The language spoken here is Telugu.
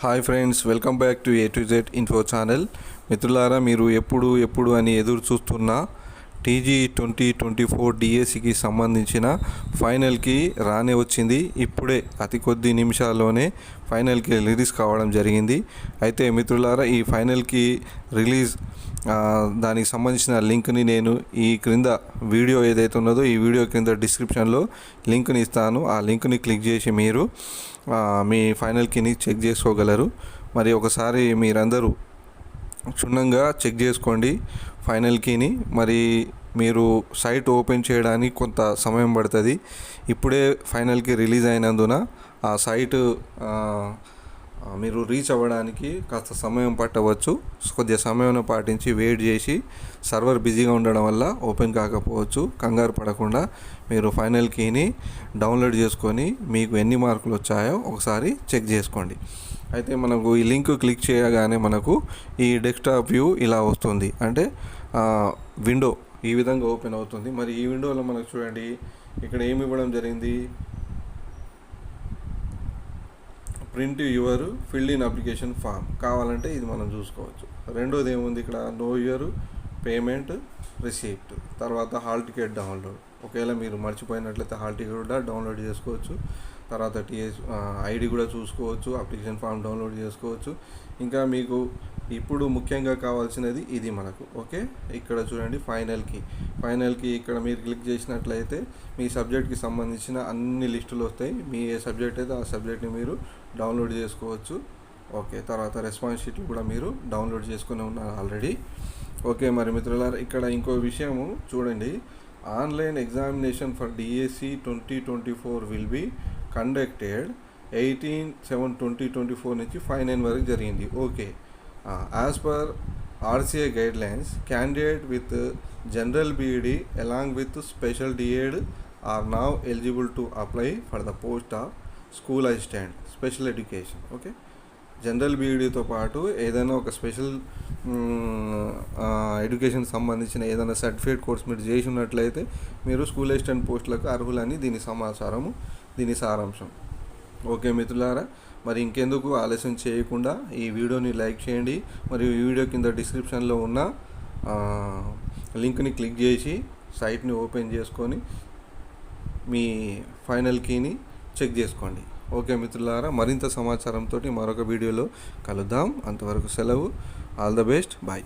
Hi friends welcome back to A to Z info channel మిత్రులారా మీరు ఎప్పుడు ఎప్పుడు అని ఎదురు చూస్తున్న టీజీ ట్వంటీ ట్వంటీ ఫోర్ డిఎస్సికి సంబంధించిన ఫైనల్కి రానే వచ్చింది. ఇప్పుడే అతి కొద్ది నిమిషాల్లోనే ఫైనల్కి రిలీజ్ కావడం జరిగింది. అయితే మిత్రులారా ఈ ఫైనల్కి రిలీజ్ దానికి సంబంధించిన లింక్ని నేను ఈ క్రింద వీడియో ఏదైతే ఉన్నదో ఈ వీడియో క్రింద డిస్క్రిప్షన్లో లింక్ని ఇస్తాను. ఆ లింక్ని క్లిక్ చేసి మీరు మీ ఫైనల్ కీని చెక్ చేసుకోగలరు. మరి ఒకసారి మీరందరూ క్షుణ్ణంగా చెక్ చేసుకోండి ఫైనల్ కీని. మరి మీరు సైట్ ఓపెన్ చేయడానికి కొంత సమయం పడుతుంది. ఇప్పుడే ఫైనల్కి రిలీజ్ అయినందున ఆ సైట్ మీరు రీచ్ అవ్వడానికి కాస్త సమయం పట్టవచ్చు. కొద్దిగా సమయం పాటించి వెయిట్ చేసి సర్వర్ బిజీగా ఉండడం వల్ల ఓపెన్ కాకపోవచ్చు. కంగారు పడకుండా మీరు ఫైనల్ కీని డౌన్లోడ్ చేసుకొని మీకు ఎన్ని మార్కులు వచ్చాయో ఒకసారి చెక్ చేసుకోండి. అయితే మనకు ఈ లింక్ క్లిక్ చేయగానే మనకు ఈ డెస్క్టాప్ వ్యూ ఇలా వస్తుంది. అంటే విండో ఈ విధంగా ఓపెన్ అవుతుంది. మరి ఈ విండోలో మనకు చూడండి ఇక్కడ ఏమి ఇవ్వడం జరిగింది? Print your filled in application form. కావాలంటే ఇది మనం చూసుకోవచ్చు. రెండోది ఏముంది ఇక్కడ? Know your payment receipt. తర్వాత హాల్ టికెట్ డౌన్లోడ్. ఒకవేళ మీరు మర్చిపోయినట్లయితే హాల్ టికెట్ కూడా డౌన్లోడ్ చేసుకోవచ్చు. తర్వాత టీఎస్ ఐడి కూడా చూసుకోవచ్చు అప్లికేషన్ ఫామ్ డౌన్లోడ్ చేసుకోవచ్చు. ఇంకా మీకు ఇప్పుడు ముఖ్యంగా కావాల్సినది ఇది మనకు ఓకే? ఇక్కడ చూడండి ఫైనల్కి ఫైనల్కి ఇక్కడ మీరు క్లిక్ చేసినట్లయితే మీ సబ్జెక్ట్కి సంబంధించిన అన్ని లిస్టులు వస్తాయి. మీ ఏ సబ్జెక్ట్ అయితే ఆ సబ్జెక్ట్ని మీరు డౌన్లోడ్ చేసుకోవచ్చు. ఓకే తర్వాత రెస్పాన్స్ షీట్లు కూడా మీరు డౌన్లోడ్ చేసుకుని ఉన్నారు ఆల్రెడీ. ఓకే మరి మిత్రులారా ఇక్కడ ఇంకో విషయము చూడండి. Online examination for DSC twenty twenty four will be conducted eighteen seven twenty twenty four నుంచి ఫైవ్ నైన్ వరకు జరిగింది. Okay. As per RCA guidelines candidate with general BEd along with special DEd are now eligible to apply for the post of school assistant special education okay general బీఈడీతో పాటు ఏదైనా ఒక స్పెషల్ ఎడ్యుకేషన్ సంబంధించిన ఏదైనా సర్టిఫికేట్ కోర్స్ మీరు చేసి ఉన్నట్లయితే మీరు స్కూల్ అసిస్టెంట్ పోస్టులకు అర్హులని దీని సమాచారము దీని సారాంశం. ఓకే మిత్రులారా మరి ఇంకెందుకు ఆలస్యం చేయకుండా ఈ వీడియోని లైక్ చేయండి మరియు ఈ వీడియో కింద డిస్క్రిప్షన్లో ఉన్న లింక్ని క్లిక్ చేసి సైట్ని ఓపెన్ చేసుకొని మీ ఫైనల్ కీని చెక్ చేసుకోండి. ఓకే మిత్రులారా మరింత సమాచారంతో మరొక వీడియోలో కలుద్దాం. అంతవరకు సెలవు. All the best bye